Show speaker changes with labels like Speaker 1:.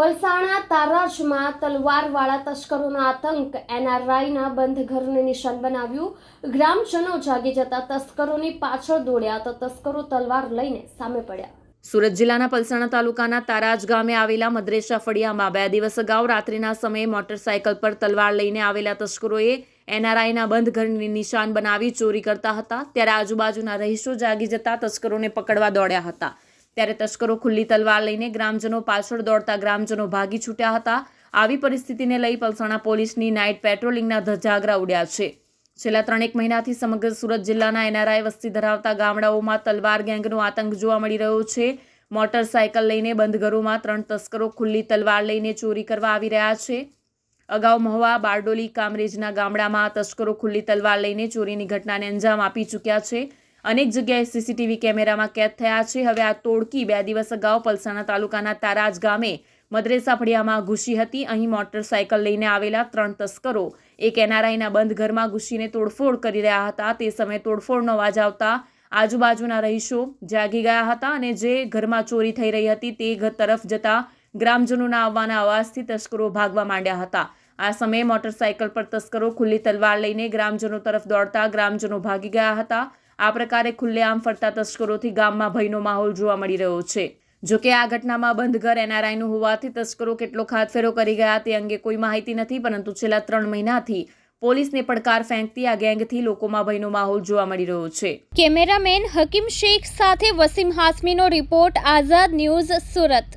Speaker 1: પલસાણા તારાજમાં તલવારવાળા તસ્કરોનો આતંક એનઆરઆઈના બંધ ઘરને નિશાન બનાવ્યું. ગ્રામજનો જાગી જતા તસ્કરોની પાછળ દોડ્યા તો તસ્કરો તલવાર લઈને સામે પડ્યા.
Speaker 2: સુરત જિલ્લાના પલસાણા તાલુકાના તારાજ ગામે આવેલા મદ્રેસા ફળિયામાં બે દિવસ અગાઉ રાત્રિના સમયે મોટરસાયકલ પર તલવાર લઈને આવેલા તસ્કરોએ એનઆરઆઈના બંધ ઘરની નિશાન બનાવી ચોરી કરતા હતા. ત્યારે આજુબાજુના રહીશો જાગી જતા તસ્કરોને પકડવા દોડ્યા હતા. ત્યારે તસ્કરો ખુલ્લી તલવાર લઈને ગ્રામજનો પાછળ દોડતા ગ્રામજનો ભાગી છૂટ્યા હતા. આવી પરિસ્થિતિને લઈ પલસાણા પોલીસની નાઇટ પેટ્રોલિંગના ધજાગરા ઉડ્યા છે. છેલ્લા ત્રણેક મહિનાથી સમગ્ર સુરત જિલ્લાના એનઆરઆઈ વસ્તી ધરાવતા ગામડાઓમાં તલવાર ગેંગનો આતંક જોવા મળી રહ્યો છે. મોટરસાયકલ લઈને બંધ ઘરોમાં ત્રણ તસ્કરો ખુલ્લી તલવાર લઈને ચોરી કરવા આવી રહ્યા છે. અગાઉ મહુવા, બારડોલી, કામરેજના ગામડામાં તસ્કરો ખુલ્લી તલવાર લઈને ચોરીની ઘટનાને અંજામ આપી ચૂક્યા છે. અનેક જગ્યાએ સીસીટીવી કેમેરામાં કેદ થયા છે. હવે આ તોડકી બે દિવસ અગાઉ પલસાણા તાલુકાના તારાજ ગામે મદ્રેસા ફળિયામાં ઘૂસી હતી. અહીં મોટરસાયકલ લઈને આવેલા ત્રણ તસ્કરો એક એનઆરઆઈના બંધ ઘરમાં ઘૂસીને તોડફોડ કરી રહ્યા હતા. તે સમયે તોડફોડનો અવાજ આવતા આજુબાજુના રહીશો જાગી ગયા હતા અને જે ઘરમાં ચોરી થઈ રહી હતી તે ઘર તરફ જતા ગ્રામજનોના આવવાના અવાજથી તસ્કરો ભાગવા માંડ્યા હતા. આ સમયે મોટરસાયકલ પર તસ્કરો ખુલ્લી તલવાર લઈને ગ્રામજનો તરફ દોડતા ગ્રામજનો ભાગી ગયા હતા. આ પ્રકારે ખુલ્લેઆમ ફરતા તસ્કરોથી ગામમાં ભયનો માહોલ જોવા મળી રહ્યો છે. જોકે આ ઘટનામાં બંધ ઘર એનઆરઆઈનું હોવાથી તસ્કરો કેટલો ખાતફેરો કરી ગયા તે અંગે કોઈ માહિતી નથી, પરંતુ છેલ્લા ત્રણ મહિનાથી પોલીસને પડકાર ફેંકતી આ ગેંગથી લોકોમાં ભયનો માહોલ જોવા મળી રહ્યો છે.
Speaker 3: કેમેરામેન હકીમ શેખ સાથે વસીમ હાસમીનો રિપોર્ટ, આઝાદ ન્યૂઝ સુરત.